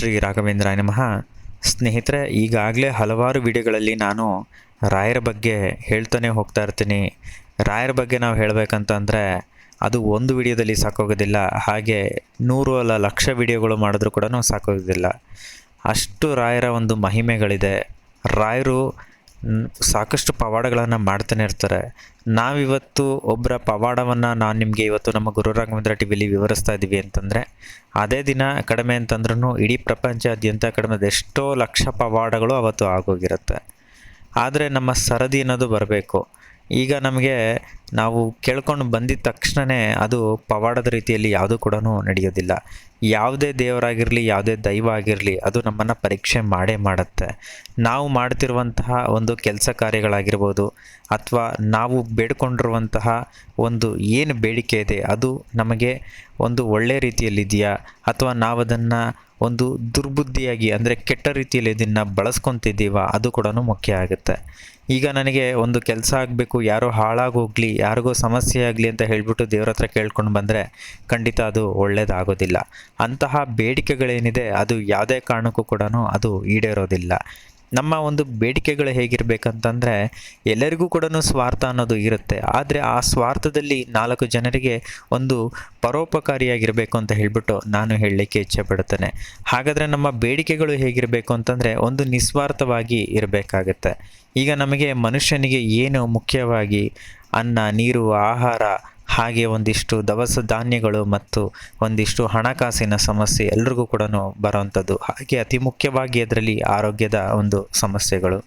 ಶ್ರೀ ರಾಘವೇಂದ್ರಾಯ ನಮಃ. ಸ್ನೇಹಿತರೆ, ಈಗಾಗಲೇ ಹಲವಾರು ವಿಡಿಯೋಗಳಲ್ಲಿ ನಾನು ರಾಯರ ಬಗ್ಗೆ ಹೇಳ್ತಾನೆ ಹೋಗ್ತಾ ಇರ್ತೀನಿ. ರಾಯರ ಬಗ್ಗೆ ನಾವು ಹೇಳಬೇಕಂತಂದರೆ, ಅದು ಒಂದು ವಿಡಿಯೋದಲ್ಲಿ ಸಾಕೋಗೋದಿಲ್ಲ. ಹಾಗೆ ನೂರು ಅಲ್ಲ ಲಕ್ಷ ವಿಡಿಯೋಗಳು ಮಾಡಿದ್ರೂ ಕೂಡ ಸಾಕೋಗೋದಿಲ್ಲ. ಅಷ್ಟು ರಾಯರ ಒಂದು ಮಹಿಮೆಗಳಿದೆ. ರಾಯರು ಸಾಕಷ್ಟು ಪವಾಡಗಳನ್ನು ಮಾಡ್ತಾನೆ ಇರ್ತಾರೆ. ನಾವಿವತ್ತು ಒಬ್ಬರ ಪವಾಡವನ್ನು ನಾನು ನಿಮಗೆ ಇವತ್ತು ನಮ್ಮ ಗುರು ರಾಘವೇಂದ್ರ ಟಿ ವಿವರಿಸ್ತಾ ಇದ್ದೀವಿ ಅಂತಂದರೆ, ಅದೇ ದಿನ ಕಡಿಮೆ ಅಂತಂದ್ರೂ ಇಡೀ ಪ್ರಪಂಚಾದ್ಯಂತ ಕಡಿಮೆ ಎಷ್ಟೋ ಲಕ್ಷ ಪವಾಡಗಳು ಅವತ್ತು ಆಗೋಗಿರುತ್ತೆ. ಆದರೆ ನಮ್ಮ ಸರದಿ ಅನ್ನೋದು ಬರಬೇಕು. ಈಗ ನಮಗೆ ನಾವು ಕೇಳ್ಕೊಂಡು ಬಂದಿದ ತಕ್ಷಣವೇ ಅದು ಪವಾಡದ ರೀತಿಯಲ್ಲಿ ಯಾವುದೂ ಕೂಡ ನಡೆಯೋದಿಲ್ಲ. ಯಾವುದೇ ದೇವರಾಗಿರಲಿ, ಯಾವುದೇ ದೈವ ಆಗಿರಲಿ ಅದು ನಮ್ಮನ್ನು ಪರೀಕ್ಷೆ ಮಾಡೇ ಮಾಡುತ್ತೆ. ನಾವು ಮಾಡ್ತಿರುವಂತಹ ಒಂದು ಕೆಲಸ ಕಾರ್ಯಗಳಾಗಿರ್ಬೋದು ಅಥವಾ ನಾವು ಬೇಡ್ಕೊಂಡಿರುವಂತಹ ಒಂದು ಏನು ಬೇಡಿಕೆ ಇದೆ ಅದು ನಮಗೆ ಒಂದು ಒಳ್ಳೆ ರೀತಿಯಲ್ಲಿದೆಯಾ ಅಥವಾ ನಾವು ಅದನ್ನು ಒಂದು ದುರ್ಬುದ್ಧಿಯಾಗಿ, ಅಂದರೆ ಕೆಟ್ಟ ರೀತಿಯಲ್ಲಿ ಇದನ್ನು ಬಳಸ್ಕೊತಿದ್ದೀವ, ಅದು ಕೂಡ ಮುಖ್ಯ ಆಗುತ್ತೆ. ಈಗ ನನಗೆ ಒಂದು ಕೆಲಸ ಆಗಬೇಕು, ಯಾರೋ ಹಾಳಾಗೋಗ್ಲಿ, ಯಾರಿಗೋ ಸಮಸ್ಯೆ ಆಗಲಿ ಅಂತ ಹೇಳಿಬಿಟ್ಟು ದೇವ್ರ ಹತ್ರ ಕೇಳ್ಕೊಂಡು ಬಂದರೆ ಖಂಡಿತ ಅದು ಒಳ್ಳೆಯದಾಗೋದಿಲ್ಲ ಅಂತಹ ಬೇಡಿಕೆಗಳೇನಿದೆ, ಅದು ಯಾವುದೇ ಕಾರಣಕ್ಕೂ ಕೂಡ ಅದು ಈಡೇರೋದಿಲ್ಲ. ನಮ್ಮ ಒಂದು ಬೇಡಿಕೆಗಳು ಹೇಗಿರಬೇಕಂತಂದರೆ ಎಲ್ಲರಿಗೂ ಕೂಡ ಸ್ವಾರ್ಥ ಅನ್ನೋದು ಇರುತ್ತೆ. ಆದರೆ ಆ ಸ್ವಾರ್ಥದಲ್ಲಿ ನಾಲ್ಕು ಜನರಿಗೆ ಒಂದು ಪರೋಪಕಾರಿಯಾಗಿರಬೇಕು ಅಂತ ಹೇಳಿಬಿಟ್ಟು ನಾನು ಹೇಳಲಿಕ್ಕೆ ಇಚ್ಛೆ ಪಡುತ್ತೇನೆ ಹಾಗಾದರೆ ನಮ್ಮ ಬೇಡಿಕೆಗಳು ಹೇಗಿರಬೇಕು ಅಂತಂದರೆ ಒಂದು ನಿಸ್ವಾರ್ಥವಾಗಿ ಇರಬೇಕಾಗತ್ತೆ. ಈಗ ನಮಗೆ ಮನುಷ್ಯನಿಗೆ ಏನು ಮುಖ್ಯವಾಗಿ ಅನ್ನ, ನೀರು, ಆಹಾರ ಹಾಗೆ ಒಂದಿಷ್ಟು ದವಸ ಧಾನ್ಯಗಳು ಮತ್ತು ಒಂದಿಷ್ಟು ಹಣಕಾಸಿನ ಸಮಸ್ಯೆ ಎಲ್ರಿಗೂ ಕೂಡ ಬರೋವಂಥದ್ದು. ಹಾಗೆ ಅತಿ ಮುಖ್ಯವಾಗಿ ಅದರಲ್ಲಿ ಆರೋಗ್ಯದ ಒಂದು ಸಮಸ್ಯೆಗಳು.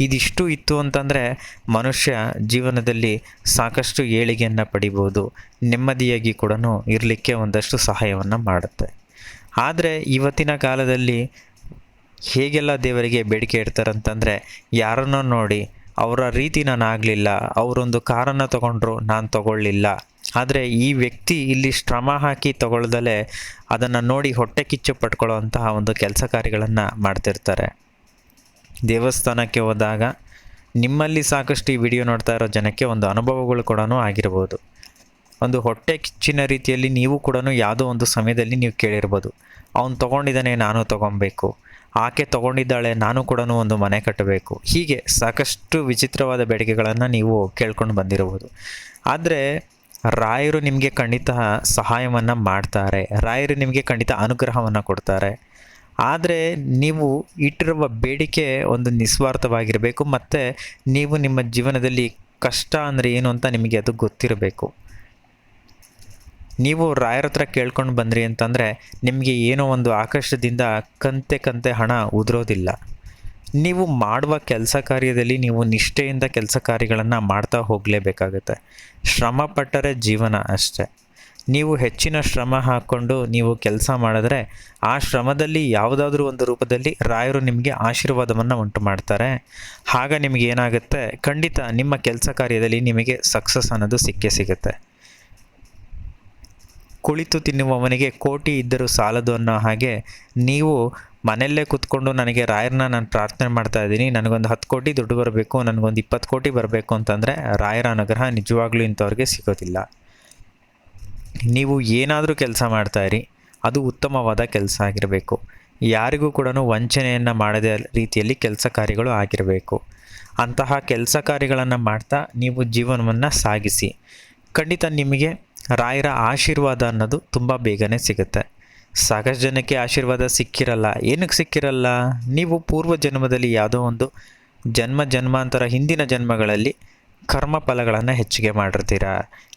ಇದಿಷ್ಟು ಇತ್ತು ಅಂತಂದರೆ ಮನುಷ್ಯ ಜೀವನದಲ್ಲಿ ಸಾಕಷ್ಟು ಏಳಿಗೆಯನ್ನು ಪಡಿಬೋದು, ನೆಮ್ಮದಿಯಾಗಿ ಕೂಡ ಇರಲಿಕ್ಕೆ ಒಂದಷ್ಟು ಸಹಾಯವನ್ನು ಮಾಡುತ್ತೆ. ಆದರೆ ಇವತ್ತಿನ ಕಾಲದಲ್ಲಿ ಹೇಗೆಲ್ಲ ದೇವರಿಗೆ ಬೇಡಿಕೆ ಇಡ್ತಾರಂತಂದರೆ ಯಾರನ್ನೋ ನೋಡಿ ಅವರ ರೀತಿ ನಾನು ಆಗಲಿಲ್ಲ ಅವರೊಂದು ಕಾರನ್ನು ತಗೊಂಡ್ರು ನಾನು ತಗೊಳ್ಳಿಲ್ಲ. ಆದರೆ ಈ ವ್ಯಕ್ತಿ ಇಲ್ಲಿ ಶ್ರಮ ಹಾಕಿ ತಗೊಳ್ದಲೇ ಅದನ್ನು ನೋಡಿ ಹೊಟ್ಟೆ ಕಿಚ್ಚು ಪಟ್ಕೊಳ್ಳೋವಂತಹ ಒಂದು ಕೆಲಸ ಕಾರ್ಯಗಳನ್ನು ಮಾಡ್ತಿರ್ತಾರೆ. ದೇವಸ್ಥಾನಕ್ಕೆ ಹೋದಾಗ ನಿಮ್ಮಲ್ಲಿ ಸಾಕಷ್ಟು ಈ ವಿಡಿಯೋ ನೋಡ್ತಾ ಇರೋ ಜನಕ್ಕೆ ಒಂದು ಅನುಭವಗಳು ಕೂಡ ಆಗಿರ್ಬೋದು. ಒಂದು ಹೊಟ್ಟೆ ಕಿಚ್ಚಿನ ರೀತಿಯಲ್ಲಿ ನೀವು ಕೂಡ ಯಾವುದೋ ಒಂದು ಸಮಯದಲ್ಲಿ ನೀವು ಕೇಳಿರ್ಬೋದು. ಅವನು ತೊಗೊಂಡಿದ್ದಾನೆ, ನಾನು ತೊಗೊಬೇಕು. ಆಕೆ ತಗೊಂಡಿದ್ದಾಳೆ, ನಾನು ಕೂಡ ಒಂದು ಮನೆ ಕಟ್ಟಬೇಕು. ಹೀಗೆ ಸಾಕಷ್ಟು ವಿಚಿತ್ರವಾದ ಬೇಡಿಕೆಗಳನ್ನು ನೀವು ಕೇಳ್ಕೊಂಡು ಬಂದಿರಬಹುದು. ಆದರೆ, ರಾಯರು ನಿಮಗೆ ಖಂಡಿತ ಸಹಾಯವನ್ನು ಮಾಡ್ತಾರೆ, ರಾಯರು ನಿಮಗೆ ಖಂಡಿತ ಅನುಗ್ರಹವನ್ನು ಕೊಡ್ತಾರೆ. ಆದರೆ, ನೀವು ಇಟ್ಟಿರುವ ಬೇಡಿಕೆ ಒಂದು ನಿಸ್ವಾರ್ಥವಾಗಿರಬೇಕು, ಮತ್ತು ನೀವು ನಿಮ್ಮ ಜೀವನದಲ್ಲಿ ಕಷ್ಟ ಅಂದರೆ ಏನು ಅಂತ ನಿಮಗೆ ಅದು ಗೊತ್ತಿರಬೇಕು. ನೀವು ರಾಯರ ಹತ್ರ ಕೇಳ್ಕೊಂಡು ಬಂದ್ರಿ ಅಂತಂದರೆ ನಿಮಗೆ ಏನೋ ಒಂದು ಆಕರ್ಷದಿಂದ ಕಂತೆ ಕಂತೆ ಹಣ ಉದುರೋದಿಲ್ಲ. ನೀವು ಮಾಡುವ ಕೆಲಸ ಕಾರ್ಯದಲ್ಲಿ ನೀವು ನಿಷ್ಠೆಯಿಂದ ಕೆಲಸ ಕಾರ್ಯಗಳನ್ನು ಮಾಡ್ತಾ ಹೋಗಲೇಬೇಕಾಗುತ್ತೆ. ಶ್ರಮ ಪಟ್ಟರೆ ಜೀವನ ಅಷ್ಟೆ. ನೀವು ಹೆಚ್ಚಿನ ಶ್ರಮ ಹಾಕ್ಕೊಂಡು ನೀವು ಕೆಲಸ ಮಾಡಿದ್ರೆ ಆ ಶ್ರಮದಲ್ಲಿ ಯಾವುದಾದ್ರೂ ಒಂದು ರೂಪದಲ್ಲಿ ರಾಯರು ನಿಮಗೆ ಆಶೀರ್ವಾದವನ್ನು ಉಂಟು ಮಾಡ್ತಾರೆ. ಆಗ ನಿಮಗೆ ಏನಾಗುತ್ತೆ? ಖಂಡಿತ ನಿಮ್ಮ ಕೆಲಸ ಕಾರ್ಯದಲ್ಲಿ ನಿಮಗೆ ಸಕ್ಸಸ್ ಅನ್ನೋದು ಸಿಕ್ಕೇ ಸಿಗುತ್ತೆ. ಕುಳಿತು ತಿನ್ನುವವನಿಗೆ ಕೋಟಿ ಇದ್ದರೂ ಸಾಲದು ಅನ್ನೋ ಹಾಗೆ ನೀವು ಮನೆಯಲ್ಲೇ ಕೂತ್ಕೊಂಡು ನನಗೆ ರಾಯರನ್ನ ನಾನು ಪ್ರಾರ್ಥನೆ ಮಾಡ್ತಾ ಇದ್ದೀನಿ. ನನಗೊಂದು ಹತ್ತು ಕೋಟಿ ದುಡ್ಡು ಬರಬೇಕು, ನನಗೊಂದು ಇಪ್ಪತ್ತು ಕೋಟಿ ಬರಬೇಕು ಅಂತಂದರೆ ರಾಯರ ಅನುಗ್ರಹ ನಿಜವಾಗ್ಲೂ ಇಂಥವ್ರಿಗೆ ಸಿಗೋದಿಲ್ಲ. ನೀವು ಏನಾದರೂ ಕೆಲಸ ಮಾಡ್ತಾಯಿರಿ ಅದು ಉತ್ತಮವಾದ ಕೆಲಸ ಆಗಿರಬೇಕು. ಯಾರಿಗೂ ಕೂಡ ವಂಚನೆಯನ್ನು ಮಾಡದ ರೀತಿಯಲ್ಲಿ ಕೆಲಸ ಕಾರ್ಯಗಳು ಆಗಿರಬೇಕು. ಅಂತಹ ಕೆಲಸ ಕಾರ್ಯಗಳನ್ನು ಮಾಡ್ತಾ ನೀವು ಜೀವನವನ್ನು ಸಾಗಿಸಿ. ಖಂಡಿತ ನಿಮಗೆ ರಾಯರ ಆಶೀರ್ವಾದ ಅನ್ನೋದು ತುಂಬ ಬೇಗನೆ ಸಿಗುತ್ತೆ. ಸಾಕಷ್ಟು ಜನಕ್ಕೆ ಆಶೀರ್ವಾದ ಸಿಕ್ಕಿರಲ್ಲ. ಏನಕ್ಕೆ ಸಿಕ್ಕಿರಲ್ಲ? ನೀವು ಪೂರ್ವ ಜನ್ಮದಲ್ಲಿ ಯಾವುದೋ ಒಂದು ಜನ್ಮ, ಜನ್ಮಾಂತರ ಹಿಂದಿನ ಜನ್ಮಗಳಲ್ಲಿ ಕರ್ಮ ಫಲಗಳನ್ನು ಹೆಚ್ಚಿಗೆ ಮಾಡಿರ್ತೀರ?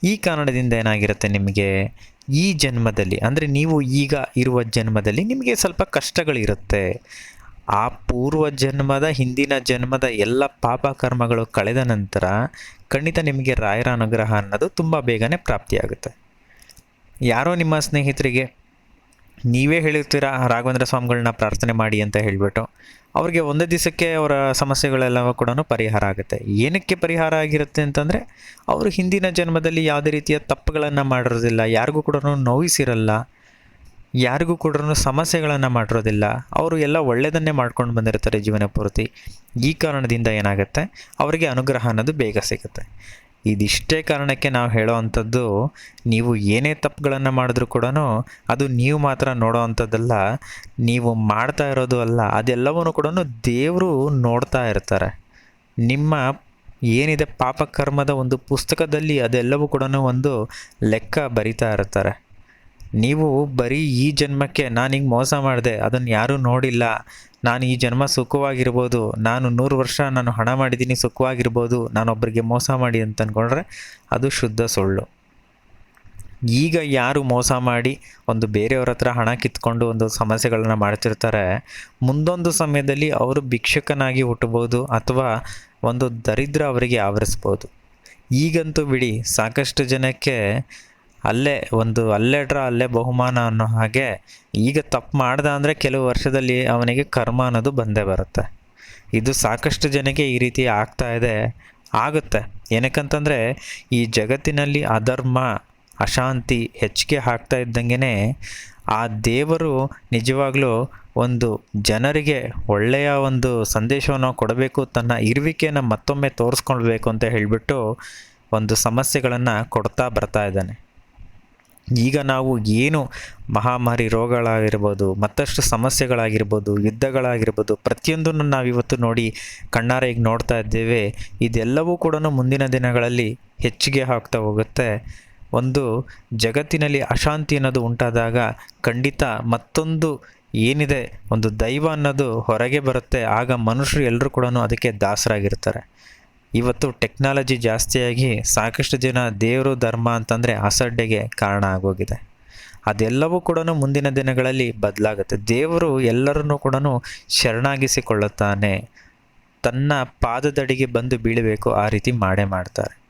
ಈ ಕಾರಣದಿಂದ ಏನಾಗಿರುತ್ತೆ ನಿಮಗೆ? ಈ ಜನ್ಮದಲ್ಲಿ, ಅಂದರೆ ನೀವು ಈಗ ಇರುವ ಜನ್ಮದಲ್ಲಿ ನಿಮಗೆ ಸ್ವಲ್ಪ ಕಷ್ಟಗಳಿರುತ್ತೆ. ಆ ಪೂರ್ವ ಜನ್ಮದ, ಹಿಂದಿನ ಜನ್ಮದ ಎಲ್ಲ ಪಾಪ ಕರ್ಮಗಳು ಕಳೆದ ನಂತರ ಖಂಡಿತ ನಿಮಗೆ ರಾಯರ ಅನುಗ್ರಹ ಅನ್ನೋದು ತುಂಬ ಬೇಗನೆ ಪ್ರಾಪ್ತಿಯಾಗುತ್ತೆ. ಯಾರೋ ನಿಮ್ಮ ಸ್ನೇಹಿತರಿಗೆ, ನೀವೇ ಹೇಳಿರ್ತೀರಾ ರಾಘವೇಂದ್ರ ಸ್ವಾಮಿಗಳನ್ನ ಪ್ರಾರ್ಥನೆ ಮಾಡಿ ಅಂತ ಹೇಳಿಬಿಟ್ಟು, ಅವ್ರಿಗೆ ಒಂದೇ ದಿವಸಕ್ಕೆ ಅವರ ಸಮಸ್ಯೆಗಳೆಲ್ಲವೂ ಕೂಡ ಪರಿಹಾರ ಆಗುತ್ತೆ. ಏನಕ್ಕೆ ಪರಿಹಾರ ಆಗಿರುತ್ತೆ ಅಂತಂದರೆ, ಅವರು ಹಿಂದಿನ ಜನ್ಮದಲ್ಲಿ ಯಾವುದೇ ರೀತಿಯ ತಪ್ಪುಗಳನ್ನು ಮಾಡಿರೋದಿಲ್ಲ, ಯಾರಿಗೂ ಕೂಡ ನೋಯಿಸಿರಲ್ಲ ಯಾರಿಗೂ ಕೂಡ ಸಮಸ್ಯೆಗಳನ್ನು ಮಾಡಿರೋದಿಲ್ಲ. ಅವರು ಎಲ್ಲ ಒಳ್ಳೆಯದನ್ನೇ ಮಾಡ್ಕೊಂಡು ಬಂದಿರ್ತಾರೆ ಜೀವನ ಪೂರ್ತಿ. ಈ ಕಾರಣದಿಂದ ಏನಾಗುತ್ತೆ? ಅವರಿಗೆ ಅನುಗ್ರಹ ಅನ್ನೋದು ಬೇಗ ಸಿಗುತ್ತೆ. ಇದಿಷ್ಟೇ ಕಾರಣಕ್ಕೆ ನಾವು ಹೇಳೋ ಅಂಥದ್ದು, ನೀವು ಏನೇ ತಪ್ಪುಗಳನ್ನು ಮಾಡಿದ್ರೂ ಕೂಡ ಅದು ನೀವು ಮಾತ್ರ ನೋಡೋ ಅಂಥದ್ದಲ್ಲ, ನೀವು ಮಾಡ್ತಾ ಇರೋದು ಅಲ್ಲ, ಅದೆಲ್ಲವನ್ನೂ ಕೂಡ ದೇವರು ನೋಡ್ತಾ ಇರ್ತಾರೆ. ನಿಮ್ಮ ಏನಿದೆ ಪಾಪಕರ್ಮದ ಒಂದು ಪುಸ್ತಕದಲ್ಲಿ ಅದೆಲ್ಲವೂ ಕೂಡ ಒಂದು ಲೆಕ್ಕ ಬರಿತಾ ಇರ್ತಾರೆ. ನೀವು ಬರೀ ಈ ಜನ್ಮಕ್ಕೆ ನಾನು ಹಿಂಗೆ ಮೋಸ ಮಾಡಿದೆ ಅದನ್ನು ಯಾರೂ ನೋಡಿಲ್ಲ. ನಾನು ಈ ಜನ್ಮ ಸುಖವಾಗಿರ್ಬೋದು, ನಾನು ನೂರು ವರ್ಷ ನಾನು ಹಣ ಮಾಡಿದ್ದೀನಿ, ಸುಖವಾಗಿರ್ಬೋದು ನಾನೊಬ್ಬರಿಗೆ ಮೋಸ ಮಾಡಿ ಅಂತ ಅಂದ್ಕೊಂಡ್ರೆ ಅದು ಶುದ್ಧ ಸುಳ್ಳು. ಈಗ ಯಾರು ಮೋಸ ಮಾಡಿ ಒಂದು ಬೇರೆಯವ್ರ ಹತ್ರ ಹಣ ಕಿತ್ಕೊಂಡು ಒಂದು ಸಮಸ್ಯೆಗಳನ್ನು ಮಾಡ್ತಿರ್ತಾರೆ, ಮುಂದೊಂದು ಸಮಯದಲ್ಲಿ ಅವರು ಭಿಕ್ಷಕನಾಗಿ ಹುಟ್ಟಬೋದು ಅಥವಾ ಒಂದು ದರಿದ್ರ ಅವರಿಗೆ ಆವರಿಸ್ಬೋದು. ಈಗಂತೂ ಬಿಡಿ, ಸಾಕಷ್ಟು ಜನಕ್ಕೆ ಅಲ್ಲೇ ಒಂದು ಅಲ್ಲೆಡ್ರ, ಅಲ್ಲೇ ಬಹುಮಾನ ಅನ್ನೋ ಹಾಗೆ ಈಗ ತಪ್ಪು ಮಾಡ್ದ ಅಂದರೆ ಕೆಲವು ವರ್ಷದಲ್ಲಿ ಅವನಿಗೆ ಕರ್ಮ ಅನ್ನೋದು ಬಂದೇ ಬರುತ್ತೆ. ಇದು ಸಾಕಷ್ಟು ಜನಕ್ಕೆ ಈ ರೀತಿ ಆಗ್ತಾ ಇದೆ, ಆಗುತ್ತೆ. ಏನಕ್ಕಂತಂದರೆ ಈ ಜಗತ್ತಿನಲ್ಲಿ ಅಧರ್ಮ, ಅಶಾಂತಿ ಹೆಚ್ಚಿಗೆ ಆಗ್ತಾ ಇದ್ದಂಗೆ ಆ ದೇವರು ನಿಜವಾಗ್ಲೂ ಒಂದು ಜನರಿಗೆ ಒಳ್ಳೆಯ ಒಂದು ಸಂದೇಶವನ್ನು ಕೊಡಬೇಕು, ತನ್ನ ಇರುವಿಕೆಯನ್ನು ಮತ್ತೊಮ್ಮೆ ತೋರಿಸ್ಕೊಳ್ಬೇಕು ಅಂತ ಹೇಳಿಬಿಟ್ಟು ಒಂದು ಸಮಸ್ಯೆಗಳನ್ನು ಕೊಡ್ತಾ ಬರ್ತಾ ಇದ್ದಾನೆ. ಈಗ ನಾವು ಏನು ಮಹಾಮಾರಿ ರೋಗಗಳಾಗಿರ್ಬೋದು, ಮತ್ತಷ್ಟು ಸಮಸ್ಯೆಗಳಾಗಿರ್ಬೋದು, ಯುದ್ಧಗಳಾಗಿರ್ಬೋದು, ಪ್ರತಿಯೊಂದನ್ನು ನಾವಿವತ್ತು ನೋಡಿ ಕಣ್ಣಾರೆ ಈಗ ನೋಡ್ತಾ ಇದ್ದೇವೆ. ಇದೆಲ್ಲವೂ ಕೂಡ ಮುಂದಿನ ದಿನಗಳಲ್ಲಿ ಹೆಚ್ಚಿಗೆ ಆಗ್ತಾ ಹೋಗುತ್ತೆ. ಒಂದು ಜಗತ್ತಿನಲ್ಲಿ ಅಶಾಂತಿ ಅನ್ನೋದು ಉಂಟಾದಾಗ ಖಂಡಿತ ಮತ್ತೊಂದು ಏನಿದೆ, ಒಂದು ದೈವ ಅನ್ನೋದು ಹೊರಗೆ ಬರುತ್ತೆ. ಆಗ ಮನುಷ್ಯರು ಎಲ್ಲರೂ ಕೂಡ ಅದಕ್ಕೆ ದಾಸರಾಗಿರ್ತಾರೆ. ಇವತ್ತು ಟೆಕ್ನಾಲಜಿ ಜಾಸ್ತಿಯಾಗಿ ಸಾಕಷ್ಟು ಜನ ದೇವರು ಧರ್ಮ ಅಂತಂದರೆ ಅಸಡ್ಡೆಗೆ ಕಾರಣ ಆಗೋಗಿದೆ. ಅದೆಲ್ಲವೂ ಕೂಡ ಮುಂದಿನ ದಿನಗಳಲ್ಲಿ ಬದಲಾಗುತ್ತೆ. ದೇವರು ಎಲ್ಲರನ್ನೂ ಕೂಡ ಶರಣಾಗಿಸಿಕೊಳ್ಳುತ್ತಾನೆ. ತನ್ನ ಪಾದದಡಿಗೆ ಬಂದು ಬೀಳಬೇಕು, ಆ ರೀತಿ ಮಾಡೇ ಮಾಡ್ತಾರೆ.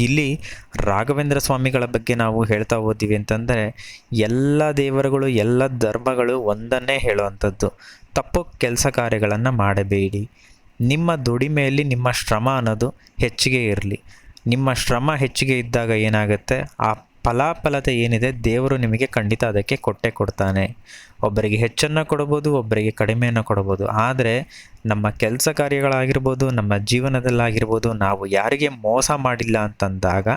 ಇಲ್ಲಿ ರಾಘವೇಂದ್ರ ಸ್ವಾಮಿಗಳ ಬಗ್ಗೆ ನಾವು ಹೇಳ್ತಾ ಹೋದ್ವಿ ಅಂತಂದರೆ, ಎಲ್ಲ ದೇವರುಗಳು, ಎಲ್ಲ ಧರ್ಮಗಳು ಒಂದನ್ನೇ ಹೇಳುವಂಥದ್ದು. ತಪ್ಪು ಕೆಲಸ ಕಾರ್ಯಗಳನ್ನು ಮಾಡಬೇಡಿ. ನಿಮ್ಮ ದುಡಿಮೆಯಲ್ಲಿ ನಿಮ್ಮ ಶ್ರಮ ಅನ್ನೋದು ಹೆಚ್ಚಿಗೆ ಇರಲಿ. ನಿಮ್ಮ ಶ್ರಮ ಹೆಚ್ಚಿಗೆ ಇದ್ದಾಗ ಏನಾಗುತ್ತೆ? ಆ ಫಲಾಫಲತೆ ಏನಿದೆ ದೇವರು ನಿಮಗೆ ಖಂಡಿತ ಅದಕ್ಕೆ ಕೊಟ್ಟೆ ಕೊಡ್ತಾನೆ. ಒಬ್ಬರಿಗೆ ಹೆಚ್ಚನ್ನು ಕೊಡ್ಬೋದು, ಒಬ್ಬರಿಗೆ ಕಡಿಮೆಯನ್ನು ಕೊಡ್ಬೋದು. ಆದರೆ ನಮ್ಮ ಕೆಲಸ ಕಾರ್ಯಗಳಾಗಿರ್ಬೋದು, ನಮ್ಮ ಜೀವನದಲ್ಲಾಗಿರ್ಬೋದು, ನಾವು ಯಾರಿಗೆ ಮೋಸ ಮಾಡಿಲ್ಲ ಅಂತಂದಾಗ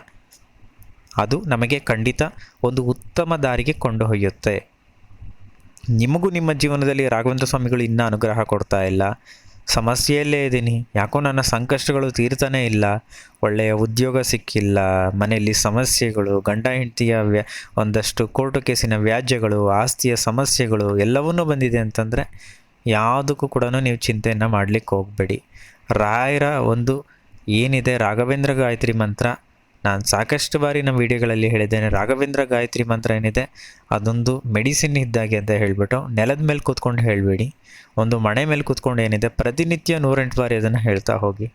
ಅದು ನಮಗೆ ಖಂಡಿತ ಒಂದು ಉತ್ತಮ ದಾರಿಗೆ ಕೊಂಡೊಯ್ಯುತ್ತೆ ನಿಮಗೂ ನಿಮ್ಮ ಜೀವನದಲ್ಲಿ ರಾಘವೇಂದ್ರ ಸ್ವಾಮಿಗಳು ಇನ್ನೂ ಅನುಗ್ರಹ ಕೊಡ್ತಾ ಇಲ್ಲ. ಸಮಸ್ಯೆಯಲ್ಲೇ ಇದ್ದೀನಿ. ಯಾಕೋ ನನ್ನ ಸಂಕಷ್ಟಗಳು ತೀರ್ತಾನೇ ಇಲ್ಲ. ಒಳ್ಳೆಯ ಉದ್ಯೋಗ ಸಿಕ್ಕಿಲ್ಲ. ಮನೆಯಲ್ಲಿ ಸಮಸ್ಯೆಗಳು, ಗಂಡ ಹೆಂಡತಿಯ ವ್ಯಾ, ಒಂದಷ್ಟು ಕೋರ್ಟು ಕೇಸಿನ ವ್ಯಾಜ್ಯಗಳು, ಆಸ್ತಿಯ ಸಮಸ್ಯೆಗಳು ಎಲ್ಲವನ್ನೂ ಬಂದಿದೆ ಅಂತಂದರೆ ಯಾವುದಕ್ಕೂ ಕೂಡ ನೀವು ಚಿಂತೆಯನ್ನು ಮಾಡಲಿಕ್ಕೆ ಹೋಗಬೇಡಿ. ರಾಯರ ಒಂದು ಏನಿದೆ ರಾಘವೇಂದ್ರ ಗಾಯತ್ರಿ ಮಂತ್ರ ನಾನು ಸಾಕಷ್ಟು ಬಾರಿ ನಮ್ಮ ವಿಡಿಯೋಗಳಲ್ಲಿ ಹೇಳಿದ್ದೇನೆ. ರಾಘವೇಂದ್ರ ಗಾಯತ್ರಿ ಮಂತ್ರ ಏನಿದೆ? ಅದೊಂದು ಮೆಡಿಸಿನ್ ಇದ್ದಾಗೆ ಅಂತ ಹೇಳಿಬಿಟ್ಟು ನೆಲದ ಮೇಲೆ ಕೂತ್ಕೊಂಡು ಹೇಳಬೇಡಿ. ಒಂದು ಮಣೆ ಮೇಲೆ ಕೂತ್ಕೊಂಡು ಏನಿದೆ? ಪ್ರತಿನಿತ್ಯ ನೂರೆಂಟು ಬಾರಿ ಅದನ್ನು ಹೇಳ್ತಾ ಹೋಗಿ.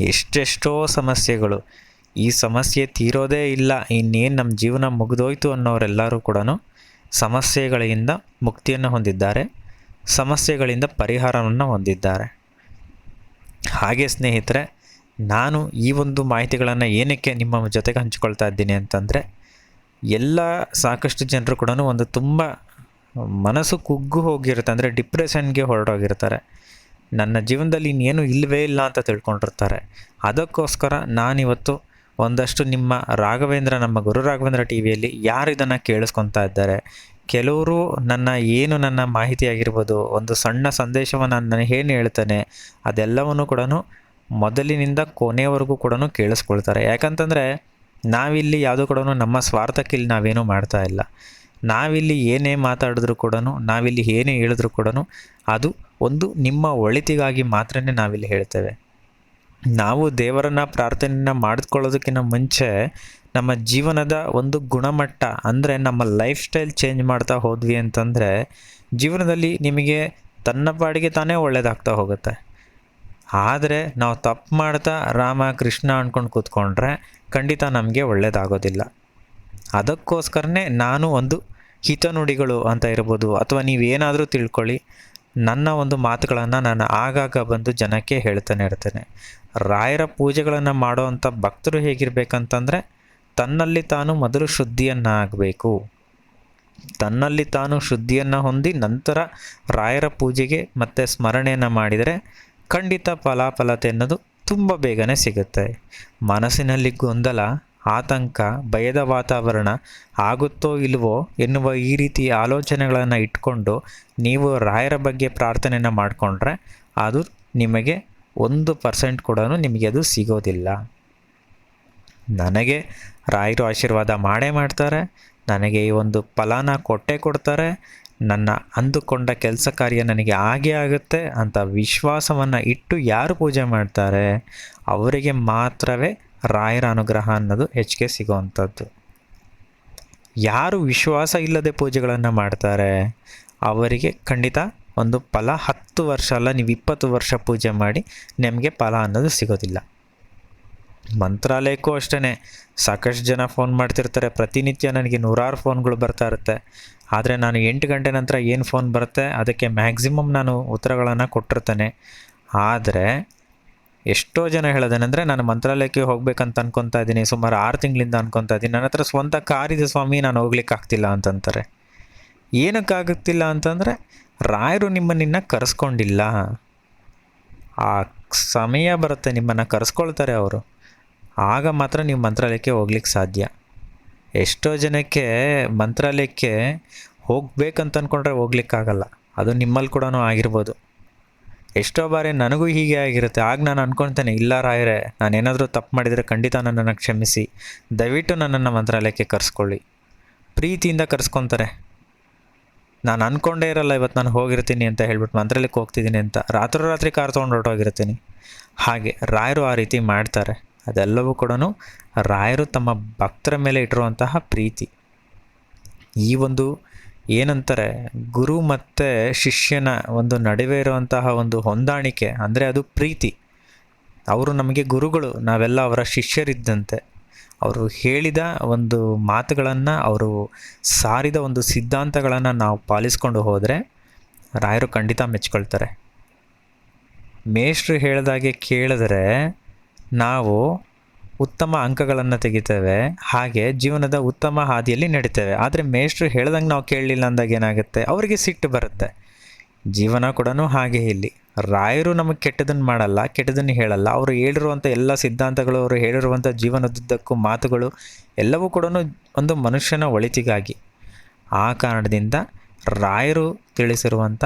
ಎಷ್ಟೆಷ್ಟೋ ಸಮಸ್ಯೆಗಳು. ಈ ಸಮಸ್ಯೆ ತೀರೋದೇ ಇಲ್ಲ. ಇನ್ನೇನು ನಮ್ಮ ಜೀವನ ಮುಗಿದೋಯ್ತು ಅನ್ನೋರೆಲ್ಲರೂ ಕೂಡ ಸಮಸ್ಯೆಗಳಿಂದ ಮುಕ್ತಿಯನ್ನು ಹೊಂದಿದ್ದಾರೆ. ಸಮಸ್ಯೆಗಳಿಂದ ಪರಿಹಾರವನ್ನು ಹೊಂದಿದ್ದಾರೆ. ಹಾಗೆ ಸ್ನೇಹಿತರೆ ನಾನು ಈ ಒಂದು ಮಾಹಿತಿಗಳನ್ನು ಏನಕ್ಕೆ ನಿಮ್ಮ ಜೊತೆಗೆ ಹಂಚಿಕೊಳ್ತಾ ಇದ್ದೀನಿ ಅಂತಂದರೆ, ಎಲ್ಲ ಸಾಕಷ್ಟು ಜನರು ಕೂಡ ಒಂದು ತುಂಬ ಮನಸ್ಸು ಕುಗ್ಗು ಹೋಗಿರುತ್ತೆ, ಅಂದರೆ ಡಿಪ್ರೆಷನ್ಗೆ ಹೊರಡೋಗಿರ್ತಾರೆ. ನನ್ನ ಜೀವನದಲ್ಲಿ ಇನ್ನೇನು ಇಲ್ಲವೇ ಇಲ್ಲ ಅಂತ ತಿಳ್ಕೊಂಡಿರ್ತಾರೆ. ಅದಕ್ಕೋಸ್ಕರ ನಾನಿವತ್ತು ಒಂದಷ್ಟು ನಿಮ್ಮ ರಾಘವೇಂದ್ರ, ನಮ್ಮ ಗುರು ರಾಘವೇಂದ್ರ ಟಿ ವಿಯಲ್ಲಿ ಯಾರು ಇದನ್ನು ಕೇಳಿಸ್ಕೊತಾ ಇದ್ದಾರೆ, ಕೆಲವರು ನನ್ನ ಏನು ನನ್ನ ಮಾಹಿತಿ ಆಗಿರ್ಬೋದು ಒಂದು ಸಣ್ಣ ಸಂದೇಶವನ್ನು ನಾನು ಏನು ಹೇಳ್ತಾನೆ, ಅದೆಲ್ಲವನ್ನು ಕೂಡ ಮೊದಲಿನಿಂದ ಕೊನೆಯವರೆಗೂ ಕೂಡ ಕೇಳಿಸ್ಕೊಳ್ತಾರೆ. ಯಾಕಂತಂದರೆ ನಾವಿಲ್ಲಿ ಯಾವುದೂ ಕೂಡ ನಮ್ಮ ಸ್ವಾರ್ಥಕ್ಕೆ ಇಲ್ಲಿ ನಾವೇನೂ ಮಾಡ್ತಾ ಇಲ್ಲ. ನಾವಿಲ್ಲಿ ಏನೇ ಮಾತಾಡಿದ್ರು ಕೂಡ ನಾವಿಲ್ಲಿ ಏನೇ ಹೇಳಿದ್ರು ಕೂಡ ಅದು ಒಂದು ನಿಮ್ಮ ಒಳಿತಿಗಾಗಿ ಮಾತ್ರನೇ ನಾವಿಲ್ಲಿ ಹೇಳ್ತೇವೆ. ನಾವು ದೇವರನ್ನು ಪ್ರಾರ್ಥನೆಯನ್ನು ಮಾಡಿಕೊಳ್ಳೋದಕ್ಕಿಂತ ಮುಂಚೆ ನಮ್ಮ ಜೀವನದ ಒಂದು ಗುಣಮಟ್ಟ, ಅಂದರೆ ನಮ್ಮ ಲೈಫ್ ಸ್ಟೈಲ್ ಚೇಂಜ್ ಮಾಡ್ತಾ ಹೋದ್ವಿ ಅಂತಂದರೆ, ಜೀವನದಲ್ಲಿ ನಿಮಗೆ ತನ್ನ ಪಾಡಿಗೆ ತಾನೇ ಒಳ್ಳೆಯದಾಗ್ತಾ ಹೋಗುತ್ತೆ. ಆದರೆ ನಾವು ತಪ್ಪು ಮಾಡ್ತಾ ರಾಮ, ಕೃಷ್ಣ ಅಂದ್ಕೊಂಡು ಕೂತ್ಕೊಂಡ್ರೆ ಖಂಡಿತ ನಮಗೆ ಒಳ್ಳೆಯದಾಗೋದಿಲ್ಲ ಅದಕ್ಕೋಸ್ಕರನೇ ನಾನು ಒಂದು ಹಿತನುಡಿಗಳು ಅಂತ ಇರ್ಬೋದು, ಅಥವಾ ನೀವೇನಾದರೂ ತಿಳ್ಕೊಳ್ಳಿ, ನನ್ನ ಒಂದು ಮಾತುಗಳನ್ನು ನಾನು ಆಗಾಗ ಬಂದು ಜನಕ್ಕೆ ಹೇಳ್ತಾನೆ ಇರ್ತೇನೆ. ರಾಯರ ಪೂಜೆಗಳನ್ನು ಮಾಡುವಂಥ ಭಕ್ತರು ಹೇಗಿರಬೇಕಂತಂದರೆ, ತನ್ನಲ್ಲಿ ತಾನು ಮೊದಲು ಶುದ್ಧಿಯನ್ನು ಆಗಬೇಕು ತನ್ನಲ್ಲಿ ತಾನು ಶುದ್ಧಿಯನ್ನು ಹೊಂದಿ ನಂತರ ರಾಯರ ಪೂಜೆಗೆ ಮತ್ತು ಸ್ಮರಣೆಯನ್ನು ಮಾಡಿದರೆ ಖಂಡಿತ ಫಲಾಫಲತೆ ಅನ್ನೋದು ತುಂಬ ಬೇಗನೆ ಸಿಗುತ್ತೆ. ಮನಸ್ಸಿನಲ್ಲಿ ಗೊಂದಲ, ಆತಂಕ, ಭಯದ ವಾತಾವರಣ ಆಗುತ್ತೋ ಇಲ್ವೋ ಎನ್ನುವ ಈ ರೀತಿ ಆಲೋಚನೆಗಳನ್ನು ಇಟ್ಕೊಂಡು ನೀವು ರಾಯರ ಬಗ್ಗೆ ಪ್ರಾರ್ಥನೆಯನ್ನು ಮಾಡಿಕೊಂಡ್ರೆ ಅದು ನಿಮಗೆ ಒಂದು ಪರ್ಸೆಂಟ್ ಕೂಡ ನಿಮಗೆ ಅದು ಸಿಗೋದಿಲ್ಲ. ನನಗೆ ರಾಯರು ಆಶೀರ್ವಾದ ಮಾಡೇ ಮಾಡ್ತಾರೆ, ನನಗೆ ಈ ಒಂದು ಫಲಾನ ಕೊಟ್ಟೇ ಕೊಡ್ತಾರೆ ನನ್ನ ಅಂದುಕೊಂಡ ಕೆಲಸ ಕಾರ್ಯ ನನಗೆ ಆಗೇ ಆಗುತ್ತೆ ಅಂತ ವಿಶ್ವಾಸವನ್ನು ಇಟ್ಟು ಯಾರು ಪೂಜೆ ಮಾಡ್ತಾರೆ, ಅವರಿಗೆ ಮಾತ್ರವೇ ರಾಯರ ಅನುಗ್ರಹ ಅನ್ನೋದು ಹೆಚ್ಚಿಗೆ ಸಿಗೋವಂಥದ್ದು. ಯಾರು ವಿಶ್ವಾಸ ಇಲ್ಲದೆ ಪೂಜೆಗಳನ್ನು ಮಾಡ್ತಾರೆ, ಅವರಿಗೆ ಖಂಡಿತ ಒಂದು ಫಲ ಹತ್ತು ವರ್ಷ ಅಲ್ಲ, ನೀವು ಇಪ್ಪತ್ತು ವರ್ಷ ಪೂಜೆ ಮಾಡಿ ನಿಮಗೆ ಫಲ ಅನ್ನೋದು ಸಿಗೋದಿಲ್ಲ. ಮಂತ್ರಾಲಯಕ್ಕೂ ಅಷ್ಟೇ ಸಾಕಷ್ಟು ಜನ ಫೋನ್ ಮಾಡ್ತಿರ್ತಾರೆ, ಪ್ರತಿನಿತ್ಯ ನನಗೆ ನೂರಾರು ಫೋನ್ಗಳು ಬರ್ತಾ ಇರುತ್ತೆ. ಆದರೆ ನಾನು ಎಂಟು ಗಂಟೆ ನಂತರ ಏನು ಫೋನ್ ಬರುತ್ತೆ, ಅದಕ್ಕೆ ಮ್ಯಾಕ್ಸಿಮಮ್ ನಾನು ಉತ್ತರಗಳನ್ನು ಕೊಟ್ಟಿರ್ತೇನೆ. ಆದರೆ ಎಷ್ಟೋ ಜನ ಹೇಳೋದೇನೆಂದರೆ ನಾನು ಮಂತ್ರಾಲಯಕ್ಕೆ ಹೋಗ್ಬೇಕಂತ ಅನ್ಕೊತಾ ಇದ್ದೀನಿ, ಸುಮಾರು ಆರು ತಿಂಗಳಿಂದ ಅನ್ಕೊತಾ ಇದ್ದೀನಿ. ನನ್ನ ಹತ್ರ ಸ್ವಂತ ಕಾರಿದೆ ಸ್ವಾಮಿ, ನಾನು ಹೋಗ್ಲಿಕ್ಕೆ ಆಗ್ತಿಲ್ಲ ಅಂತಂತಾರೆ. ಏನಕ್ಕಾಗುತ್ತಿಲ್ಲ ಅಂತಂದರೆ, ರಾಯರು ನಿಮ್ಮನ್ನ ಕರೆಸ್ಕೊಂಡಿಲ್ಲ. ಆ ಸಮಯ ಬರುತ್ತೆ ನಿಮ್ಮನ್ನು ಕರೆಸ್ಕೊಳ್ತಾರೆ ಅವರು. ಆಗ ಮಾತ್ರ ನೀವು ಮಂತ್ರಾಲಯಕ್ಕೆ ಹೋಗ್ಲಿಕ್ಕೆ ಸಾಧ್ಯ. ಎಷ್ಟೋ ಜನಕ್ಕೆ ಮಂತ್ರಾಲಯಕ್ಕೆ ಹೋಗ್ಬೇಕಂತ ಅಂದ್ಕೊಂಡ್ರೆ ಹೋಗ್ಲಿಕ್ಕಾಗಲ್ಲ. ಅದು ನಿಮ್ಮಲ್ಲಿ ಕೂಡ ಆಗಿರ್ಬೋದು. ಎಷ್ಟೋ ಬಾರಿ ನನಗೂ ಹೀಗೆ ಆಗಿರುತ್ತೆ. ಆಗ ನಾನು ಅಂದ್ಕೊಳ್ತೇನೆ ಇಲ್ಲ ರಾಯರೇ ನಾನು ಏನಾದರೂ ತಪ್ಪು ಮಾಡಿದರೆ ಖಂಡಿತ ನನ್ನನ್ನು ಕ್ಷಮಿಸಿ. ದಯವಿಟ್ಟು ನನ್ನನ್ನು ಮಂತ್ರಾಲಯಕ್ಕೆ ಕರೆಸ್ಕೊಳ್ಳಿ. ಪ್ರೀತಿಯಿಂದ ಕರೆಸ್ಕೊತಾರೆ. ನಾನು ಅಂದ್ಕೊಂಡೇ ಇರಲ್ಲ, ಇವತ್ತು ನಾನು ಹೋಗಿರ್ತೀನಿ ಅಂತ ಹೇಳ್ಬಿಟ್ಟು ಮಂತ್ರಾಲಯಕ್ಕೆ ಹೋಗ್ತಿದ್ದೀನಿ ಅಂತ. ರಾತ್ರೋರಾತ್ರಿ ಕಾರ್ ತೊಗೊಂಡು ಹೊರಟೋಗಿರ್ತೀನಿ ಹಾಗೆ ರಾಯರು ಆ ರೀತಿ ಮಾಡ್ತಾರೆ. ಅದೆಲ್ಲವೂ ಕೂಡ ರಾಯರು ತಮ್ಮ ಭಕ್ತರ ಮೇಲೆ ಇಟ್ಟಿರುವಂತಹ ಪ್ರೀತಿ. ಈ ಒಂದು ಏನಂತಾರೆ, ಗುರು ಮತ್ತು ಶಿಷ್ಯನ ಒಂದು ನಡುವೆ ಇರುವಂತಹ ಒಂದು ಹೊಂದಾಣಿಕೆ, ಅಂದರೆ ಅದು ಪ್ರೀತಿ. ಅವರು ನಮಗೆ ಗುರುಗಳು, ನಾವೆಲ್ಲ ಅವರ ಶಿಷ್ಯರಿದ್ದಂತೆ. ಅವರು ಹೇಳಿದ ಒಂದು ಮಾತುಗಳನ್ನು, ಅವರು ಸಾರಿದ ಒಂದು ಸಿದ್ಧಾಂತಗಳನ್ನು ನಾವು ಪಾಲಿಸ್ಕೊಂಡು ಹೋದರೆ ರಾಯರು ಖಂಡಿತ ಮೆಚ್ಕೊಳ್ತಾರೆ. ಮೇಷ್ಟ್ರು ಹೇಳಿದಾಗೆ ಕೇಳಿದ್ರೆ ನಾವು ಉತ್ತಮ ಅಂಕಗಳನ್ನು ತೆಗಿತೇವೆ, ಹಾಗೆ ಜೀವನದ ಉತ್ತಮ ಹಾದಿಯಲ್ಲಿ ನಡಿತೇವೆ. ಆದರೆ ಮೇಷ್ಟ್ರು ಹೇಳ್ದಂಗೆ ನಾವು ಕೇಳಲಿಲ್ಲ ಅಂದಾಗ ಏನಾಗುತ್ತೆ? ಅವರಿಗೆ ಸಿಟ್ಟು ಬರುತ್ತೆ. ಜೀವನ ಕೂಡ ಹಾಗೆ ಇಲ್ಲಿ. ರಾಯರು ನಮಗೆ ಕೆಟ್ಟದನ್ನು ಮಾಡಲ್ಲ ಕೆಟ್ಟದನ್ನು ಹೇಳಲ್ಲ. ಅವರು ಹೇಳಿರುವಂಥ ಎಲ್ಲ ಸಿದ್ಧಾಂತಗಳು, ಅವರು ಹೇಳಿರುವಂಥ ಜೀವನದುದ್ದಕ್ಕೂ ಮಾತುಗಳು ಎಲ್ಲವೂ ಕೂಡ ಒಂದು ಮನುಷ್ಯನ ಒಳಿತಿಗಾಗಿ. ಆ ಕಾರಣದಿಂದ ರಾಯರು ತಿಳಿಸಿರುವಂಥ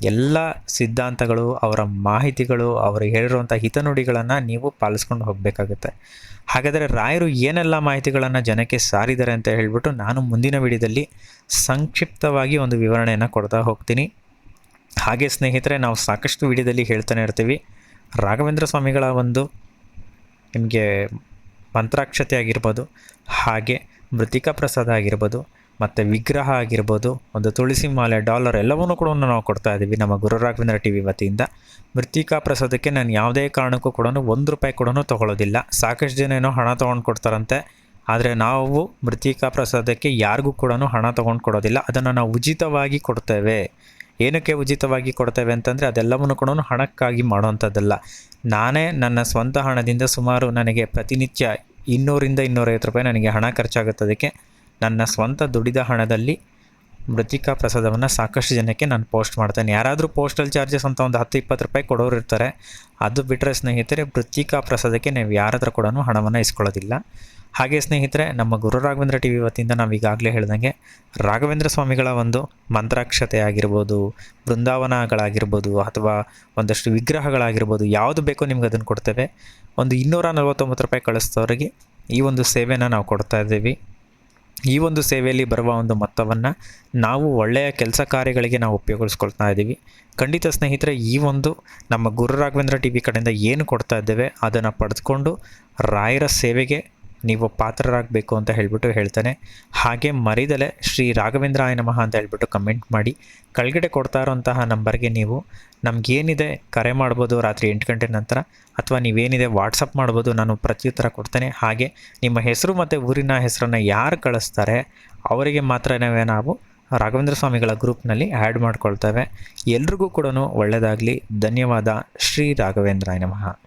ಎಲ್ಲ ಸಿದ್ಧಾಂತಗಳು, ಅವರ ಮಾಹಿತಿಗಳು, ಅವರು ಹೇಳಿರುವಂಥ ಹಿತನುಡಿಗಳನ್ನು ನೀವು ಪಾಲಿಸ್ಕೊಂಡು ಹೋಗಬೇಕಾಗುತ್ತೆ. ಹಾಗಾದರೆ ರಾಯರು ಏನೆಲ್ಲ ಮಾಹಿತಿಗಳನ್ನು ಜನಕ್ಕೆ ಸಾರಿದ್ದಾರೆ ಅಂತ ಹೇಳಿಬಿಟ್ಟು ನಾನು ಮುಂದಿನ ವಿಡಿಯೋದಲ್ಲಿ ಸಂಕ್ಷಿಪ್ತವಾಗಿ ಒಂದು ವಿವರಣೆಯನ್ನು ಕೊಡ್ತಾ ಹೋಗ್ತೀನಿ. ಹಾಗೆ ಸ್ನೇಹಿತರೆ, ನಾವು ಸಾಕಷ್ಟು ವಿಡಿಯೋದಲ್ಲಿ ಹೇಳ್ತಾನೆ ಇರ್ತೀವಿ. ರಾಘವೇಂದ್ರ ಸ್ವಾಮಿಗಳ ಒಂದು ನಿಮಗೆ ಮಂತ್ರಾಕ್ಷತೆ ಆಗಿರ್ಬೋದು, ಹಾಗೆ ಮೃತಿಕಾ ಪ್ರಸಾದ ಆಗಿರ್ಬೋದು ಮತ್ತು ವಿಗ್ರಹ ಆಗಿರ್ಬೋದು, ಒಂದು ತುಳಸಿ ಮಾಲೆ, ಡಾಲರ್ ಎಲ್ಲವನ್ನೂ ಕೂಡ ನಾವು ಕೊಡ್ತಾ ಇದ್ದೀವಿ ನಮ್ಮ ಗುರು ರಾಘವೇಂದ್ರ ಟಿ ವಿ ವತಿಯಿಂದ. ಮೃತಿಕಾ ಪ್ರಸಾದಕ್ಕೆ ನಾನು ಯಾವುದೇ ಕಾರಣಕ್ಕೂ ಕೂಡ ಒಂದು ರೂಪಾಯಿ ಕೂಡ ತೊಗೊಳ್ಳೋದಿಲ್ಲ ಸಾಕಷ್ಟು ಜನ ಏನೋ ಹಣ ತೊಗೊಂಡು ಕೊಡ್ತಾರಂತೆ. ಆದರೆ ನಾವು ಮೃತಿಕಾ ಪ್ರಸಾದಕ್ಕೆ ಯಾರಿಗೂ ಕೂಡ ಹಣ ತೊಗೊಂಡು ಕೊಡೋದಿಲ್ಲ. ಅದನ್ನು ನಾವು ಉಚಿತವಾಗಿ ಕೊಡ್ತೇವೆ. ಏನಕ್ಕೆ ಉಚಿತವಾಗಿ ಕೊಡ್ತೇವೆ ಅಂತಂದರೆ ಅದೆಲ್ಲವನ್ನು ಕೂಡ ಹಣಕ್ಕಾಗಿ ಮಾಡುವಂಥದ್ದಲ್ಲ ನಾನೇ ನನ್ನ ಸ್ವಂತ ಹಣದಿಂದ ಸುಮಾರು ನನಗೆ ಪ್ರತಿನಿತ್ಯ ಇನ್ನೂರಿಂದ ಇನ್ನೂರೈವತ್ತು ರೂಪಾಯಿ ನನಗೆ ಹಣ ಖರ್ಚಾಗುತ್ತದಕ್ಕೆ ನನ್ನ ಸ್ವಂತ ದುಡಿದ ಹಣದಲ್ಲಿ ಮೃತಿಕಾ ಪ್ರಸಾದವನ್ನು ಸಾಕಷ್ಟು ಜನಕ್ಕೆ ನಾನು ಪೋಸ್ಟ್ ಮಾಡ್ತೇನೆ. ಯಾರಾದರೂ ಪೋಸ್ಟಲ್ ಚಾರ್ಜಸ್ ಅಂತ ಒಂದು ಹತ್ತು, ಇಪ್ಪತ್ತು ರೂಪಾಯಿ ಕೊಡೋರು ಇರ್ತಾರೆ, ಅದು ಬಿಟ್ಟರೆ ಸ್ನೇಹಿತರೆ, ಮೃತಿಕಾ ಪ್ರಸಾದಕ್ಕೆ ನೀವು ಯಾರ ಹತ್ರ ಕೂಡ ಹಣವನ್ನು ಇಸ್ಕೊಳ್ಳೋದಿಲ್ಲ. ಹಾಗೆ ಸ್ನೇಹಿತರೆ, ನಮ್ಮ ಗುರು ರಾಘವೇಂದ್ರ ಟಿ ವಿ ವತಿಯಿಂದ ನಾವು ಈಗಾಗಲೇ ಹೇಳ್ದಂಗೆ ರಾಘವೇಂದ್ರ ಸ್ವಾಮಿಗಳ ಒಂದು ಮಂತ್ರಾಕ್ಷತೆ ಆಗಿರ್ಬೋದು ಬೃಂದಾವನಗಳಾಗಿರ್ಬೋದು ಅಥವಾ ಒಂದಷ್ಟು ವಿಗ್ರಹಗಳಾಗಿರ್ಬೋದು, ಯಾವುದು ಬೇಕೋ ನಿಮ್ಗೆ ಅದನ್ನು ಕೊಡ್ತೇವೆ. ಒಂದು ಇನ್ನೂರ ನಲ್ವತ್ತೊಂಬತ್ತು ರೂಪಾಯಿ ಕಳಿಸ್ತವ್ರಿಗೆ ಈ ಒಂದು ಸೇವೆನ ನಾವು ಕೊಡ್ತಾ ಇದ್ದೀವಿ. ಈ ಒಂದು ಸೇವೆಯಲ್ಲಿ ಬರುವ ಒಂದು ಮೊತ್ತವನ್ನು ನಾವು ಒಳ್ಳೆಯ ಕೆಲಸ ಕಾರ್ಯಗಳಿಗೆ ನಾವು ಉಪಯೋಗಿಸ್ಕೊಳ್ತಾ ಇದ್ದೀವಿ. ಖಂಡಿತ ಸ್ನೇಹಿತರೆ, ಈ ಒಂದು ನಮ್ಮ ಗುರು ರಾಘವೇಂದ್ರ ಟಿ ವಿ ಕಡೆಯಿಂದ ಏನು ಕೊಡ್ತಾ ಇದ್ದೇವೆ ಅದನ್ನು ಪಡೆದುಕೊಂಡು ರಾಯರ ಸೇವೆಗೆ ನೀವು ಪಾತ್ರರಾಗಬೇಕು ಅಂತ ಹೇಳಿಬಿಟ್ಟು ಹೇಳ್ತಾನೆ. ಹಾಗೆ ಮರಿದಲೆ ಶ್ರೀ ರಾಘವೇಂದ್ರಾಯ ನಮಃ ಅಂತ ಹೇಳ್ಬಿಟ್ಟು ಕಮೆಂಟ್ ಮಾಡಿ. ಕೆಳಗಡೆ ಕೊಡ್ತಾ ಇರೋಂತಹ ನಂಬರ್ಗೆ ನೀವು ನಮಗೇನಿದೆ ಕರೆ ಮಾಡ್ಬೋದು ರಾತ್ರಿ ಎಂಟು ಗಂಟೆ ನಂತರ ಅಥವಾ ನೀವೇನಿದೆ ವಾಟ್ಸಪ್ ಮಾಡ್ಬೋದು ನಾನು ಪ್ರತ್ಯುತ್ತರ ಕೊಡ್ತೇನೆ. ಹಾಗೆ ನಿಮ್ಮ ಹೆಸರು ಮತ್ತು ಊರಿನ ಹೆಸರನ್ನು ಯಾರು ಕಳಿಸ್ತಾರೆ ಅವರಿಗೆ ಮಾತ್ರವೇ ನಾವು ರಾಘವೇಂದ್ರ ಸ್ವಾಮಿಗಳ ಗ್ರೂಪ್ನಲ್ಲಿ ಆ್ಯಡ್ ಮಾಡ್ಕೊಳ್ತೇವೆ. ಎಲ್ರಿಗೂ ಕೂಡ ಒಳ್ಳೆಯದಾಗಲಿ ಧನ್ಯವಾದ. ಶ್ರೀ ರಾಘವೇಂದ್ರಾಯ ನಮಃ.